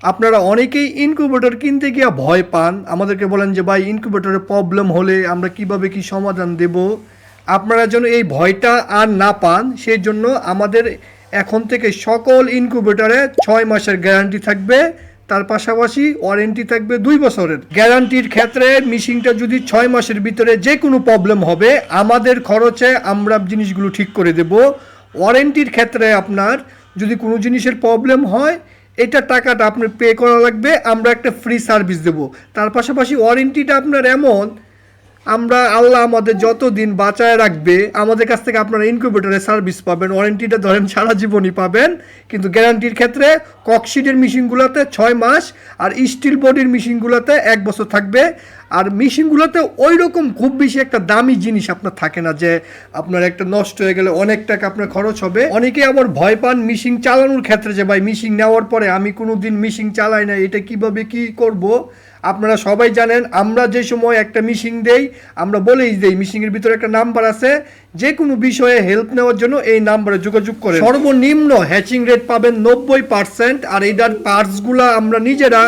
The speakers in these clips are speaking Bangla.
আপনারা অনেকেই ইনকিউবেটর কিনতে গিয়ে ভয় পান। আমাদেরকে বলেন যে, ভাই ইনকিউবেটরে প্রবলেম হলে আমরা কীভাবে কি সমাধান দেব? আপনারা যেন এই ভয়টা আর না পান, সেই জন্য আমাদের এখন থেকে সকল ইনকিউবেটরে ছয় মাসের গ্যারান্টি থাকবে। তার পাশাপাশি ওয়ারেন্টি থাকবে দুই বছরের। গ্যারান্টির ক্ষেত্রে মিশিংটা যদি ছয় মাসের ভিতরে যে কোনো প্রবলেম হবে, আমাদের খরচে আমরা জিনিসগুলো ঠিক করে দেব। ওয়ারেন্টির ক্ষেত্রে আপনার যদি কোনো জিনিসের প্রবলেম হয় এটা টাকাটা আপনার পে করা লাগবে, আমরা একটা ফ্রি সার্ভিস দেবো। তার পাশাপাশি ওয়ারেন্টিটা আপনার এমন আমরা আল্লাহ আমাদের যত দিন বাঁচায় রাখবে, আমাদের কাছ থেকে আপনারা ইনকিউবেটরে সার্ভিস পাবেন ওয়ারেন্টিটা ধরেন সারা জীবনই পাবেন, কিন্তু গ্যারান্টির ক্ষেত্রে ককশিটের মেশিনগুলোতে ছয় মাস আর স্টিল বডির মেশিনগুলোতে এক বছর থাকবে। আর মেশিনগুলোতে ওই রকম খুব বেশি একটা দামি জিনিস আপনার থাকে না যে আপনার একটা নষ্ট হয়ে গেলে অনেক টাকা আপনার খরচ হবে। অনেকে আবার ভয় পান মিশিং চালানোর ক্ষেত্রে যে, ভাই মিশিং নেওয়ার পরে আমি কোনো দিন মিশিং চালাই না এটা কীভাবে কি করব? আপনারা সবাই জানেন, আমরা যে সময় একটা মিশিং দেই, আমরা বলেই দেই মিশিংয়ের ভিতরে একটা নাম্বার আছে। যে কোনো বিষয়ে হেল্প নেওয়ার জন্য এই নাম্বারে যোগাযোগ করে সর্বনিম্ন হ্যাচিং রেট পাবেন নব্বই পার্সেন্ট আর এইটার পার্টসগুলো আমরা নিজেরা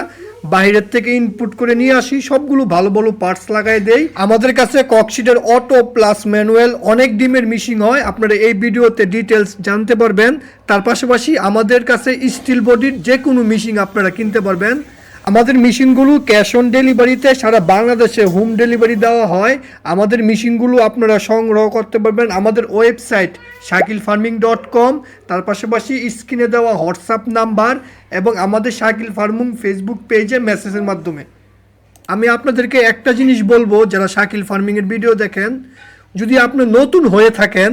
বাইরের থেকে ইনপুট করে নিয়ে আসি, সবগুলো ভালো ভালো পার্টস লাগাই দেই। আমাদের কাছে ককশিটের অটো প্লাস ম্যানুয়াল অনেক ডিমের মিশিং হয়। আপনারা এই ভিডিওতে ডিটেলস জানতে পারবেন। তার পাশাপাশি আমাদের কাছে স্টিল বডির যে কোনো মিশিং আপনারা কিনতে পারবেন। আমাদের মেশিনগুলো ক্যাশ অন ডেলিভারিতে সারা বাংলাদেশে হোম ডেলিভারি দেওয়া হয়। আমাদের মেশিনগুলো আপনারা সংগ্রহ করতে পারবেন আমাদের website Shakil farming dot com, তার পাশাপাশি স্ক্রিনে দেওয়া হোয়াটসঅ্যাপ নাম্বার এবং আমাদের শাকিল ফার্মিং ফেসবুক পেজে মেসেজের মাধ্যমে। আমি আপনাদেরকে একটা জিনিস বলব, যারা শাকিল ফার্মিংয়ের ভিডিও দেখেন, যদি আপনি নতুন হয়ে থাকেন,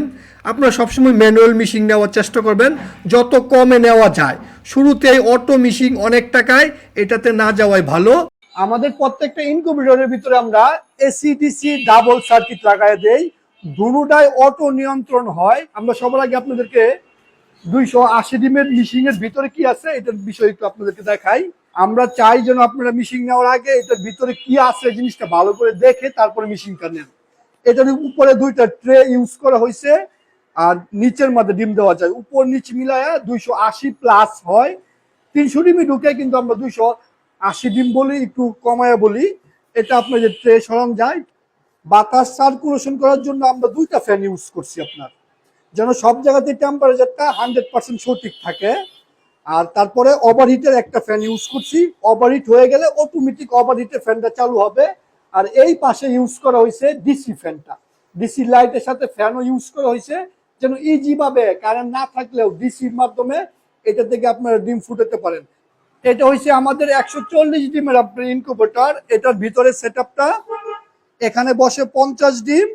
আপনারা সবসময় ম্যানুয়াল মিশিং নেওয়ার চেষ্টা করবেন। যত কমে নেওয়া যায় শুরুতেই অটো মিশিং অনেক টাকায়, এটাতে না যাওয়াই ভালো। আমাদের প্রত্যেকটা ইনকিউবেটরের ভিতরে আমরা এসিডিসি ডাবল সার্কিট লাগাই দেই। দুটাই অটো নিয়ন্ত্রণ হয়। আমরা সবার আগে আপনাদেরকে দুইশো আশি ডিমের মিশিং এর ভিতরে কি আছে, এটার বিষয় একটু আপনাদেরকে দেখাই। আমরা চাই যেন আপনারা মিশিং নেওয়ার আগে এটার ভিতরে কি আছে জিনিসটা ভালো করে দেখে তারপরে মিশিংটা নেন। এটার উপরে দুইটা ট্রে ইউজ করা হয়েছে। আর নিচের মধ্যে ডিম দেওয়া যায়। উপর নিচ মিলায়া দুইশো আশি প্লাস হয়। তিনশো ডিমই ঢুকে কিন্তু আমরা দুইশো আশি ডিম বলি, একটু কমায় বলি। এটা আপনার যে ট্রে সরান যায় বাতাস সার্কুলেশন করার জন্য আমরা দুইটা ফ্যান ইউজ করছি আপনার। যেন সব জায়গাতে টেম্পারেচারটা হান্ড্রেড পার্সেন্ট সঠিক থাকে। আর তারপরে ওভারহিটের একটা ফ্যান ইউজ করছি। ওভারহিট হয়ে গেলে অটোমেটিক ওভারহিটের ফ্যানটা চালু হবে। আর এই পাশে ইউজ করা হয়েছে ডিসি ফ্যানটা ডিসি লাইটের সাথে ফ্যানও ইউজ করা হয়েছে। যেন ইজি ভাবে কারেন্ট না থাকলেও ডিসির মাধ্যমে এটা থেকে আপনারা ডিম ফুটাতে পারেন। এটা হয়েছে আমাদের একশো চল্লিশ ডিমের আপনার ইনকুবেটর এটার ভিতরে সেট এখানে বসে পঞ্চাশ ডিম,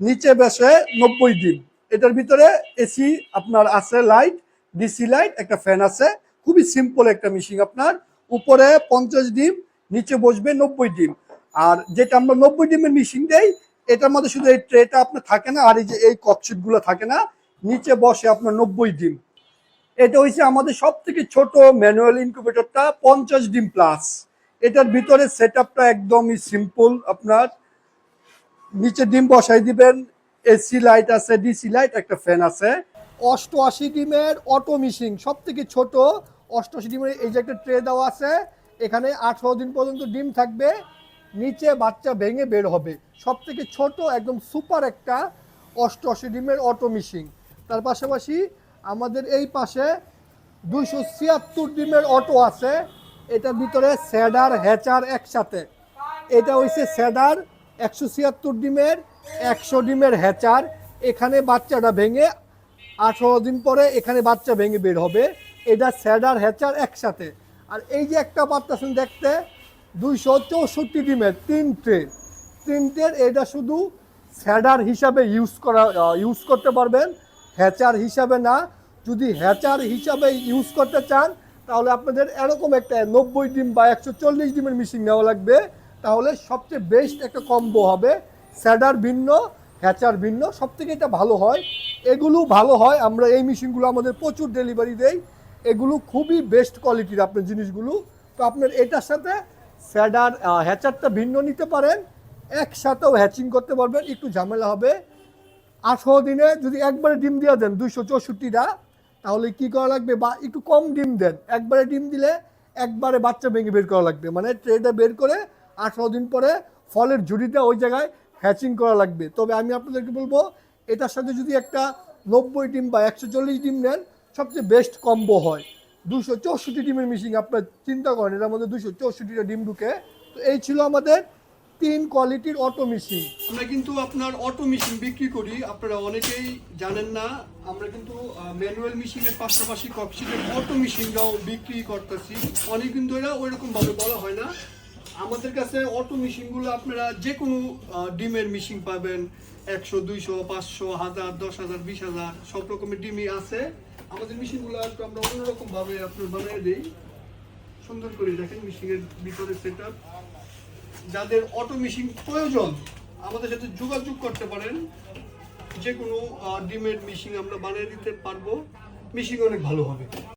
নিচে বসে নব্বই ডিম। এটার ভিতরে এসি আপনার আছে লাইট ডিসি লাইট একটা ফ্যান আছে। খুবই সিম্পল একটা মেশিন আপনার। উপরে পঞ্চাশ ডিম, নিচে বসবে নব্বই ডিম। আর যেটা আমরা নব্বই ডিমের মেশিন দেই এটার মধ্যে শুধু এই ট্রেটা আপনার থাকে না, আর এই যে এই ককশিটগুলো থাকে না, নিচে বসে আপনার নব্বই ডিম। এটা হচ্ছে আমাদের সব থেকে ছোট ম্যানুয়াল ইনকিউবেটরটা পঞ্চাশ ডিম প্লাস এটার ভিতরে সেট আপটা একদমই সিম্পল আপনার নিচে ডিম বসাই দিবেন, এসি লাইট আছে ডিসি লাইট একটা ফ্যান আছে। অষ্টআশি ডিমের অটো মিশিং সব থেকে ছোট অষ্টআশি ডিমের এই যে একটা ট্রে দেওয়া আছে, এখানে আঠারো দিন পর্যন্ত ডিম থাকবে। নিচে বাচ্চা ভেঙে বের হবে। সব থেকে ছোট একদম সুপার একটা অষ্টআশি ডিমের অটো মিশিং তার পাশাপাশি আমাদের এই পাশে দুইশো ছিয়াত্তর ডিমের অটো আছে। এটার ভিতরে স্যাডার হ্যাচার একসাথে। এটা হইছে স্যাডার একশো ছিয়াত্তর ডিমের, একশো ডিমের হ্যাচার। এখানে বাচ্চাটা ভেঙে আঠারো দিন পরে এখানে বাচ্চা ভেঙে বের হবে। এটা স্যাডার হ্যাচার একসাথে। আর এই যে একটা পাচ্ছেন দেখতে দুইশো চৌষট্টি ডিমের তিন ট্রে। তিনটের এটা শুধু স্যাডার হিসাবে ইউজ করা ইউজ করতে পারবেন। হ্যাচার হিসাবে না। যদি হ্যাচার হিসাবে ইউজ করতে চান, তাহলে আপনাদের এরকম একটা নব্বই ডিম বা একশো চল্লিশ ডিমের মেশিন নেওয়া লাগবে। তাহলে সবচেয়ে বেস্ট একটা কম্বো হবে স্যাডার ভিন্ন, হ্যাচার ভিন্ন। সব থেকে এটা ভালো হয়। এগুলো ভালো হয়, আমরা এই মেশিনগুলো আমাদের প্রচুর ডেলিভারি দেই। এগুলো খুবই বেস্ট কোয়ালিটির আপনার জিনিসগুলো। তো আপনার এটার সাথে স্যাডার হ্যাচারটা ভিন্ন নিতে পারেন, একসাথেও হ্যাচিং করতে পারবেন, একটু ঝামেলা হবে। আঠারো দিনে যদি একবারে ডিম দিয়ে দেন দুইশো চৌষট্টিটা, তাহলে কি করা লাগবে? বা একটু কম ডিম দেন, একবারে ডিম দিলে একবারে বাচ্চা ভেঙে বের করা লাগবে। মানে ট্রেটা বের করে আঠারো দিন পরে ফলের ঝুড়িটা ওই জায়গায় হ্যাচিং করা লাগবে। তবে আমি আপনাদেরকে বলব, এটার সাথে যদি একটা নব্বই ডিম বা একশো চল্লিশ ডিম নেন, সবচেয়ে বেস্ট কম্বো হয়। দুশো চৌষট্টি ডিমের মিশিং আপনার চিন্তা করেন, এটার মধ্যে দুশো চৌষট্টিটা ডিম ঢুকে, তো এই ছিল আমাদের তিন কোয়ালিটির অটো মেশিন আমরা কিন্তু আপনার অটো মেশিন বিক্রি করি, আপনারা অনেকেই জানেন না, আমরা কিন্তু ম্যানুয়াল মেশিনের পাশাপাশি কপসিটের অটো মেশিনটাও বিক্রি করতেছি। অনেক কিন্তু এরা ওইরকম ভাবে বলা হয় না আমাদের কাছে অটো মেশিনগুলো আপনারা যে কোনো ডিমের মেশিন পাবেন একশো, দুইশো, পাঁচশো, হাজার, দশ হাজার, বিশ হাজার, সব রকমের ডিমই আছে। আমাদের মেশিনগুলো একটু আমরা অন্যরকম ভাবে আপনার বানিয়ে দিই। সুন্দর করে দেখেন মেশিনের ভিতরে সেট যাদের অটো মেশিন প্রয়োজন, আমাদের সাথে যোগাযোগ করতে পারেন। যে কোনো ডিমের মেশিন আমরা বানিয়ে দিতে পারব। মেশিন অনেক ভালো হবে।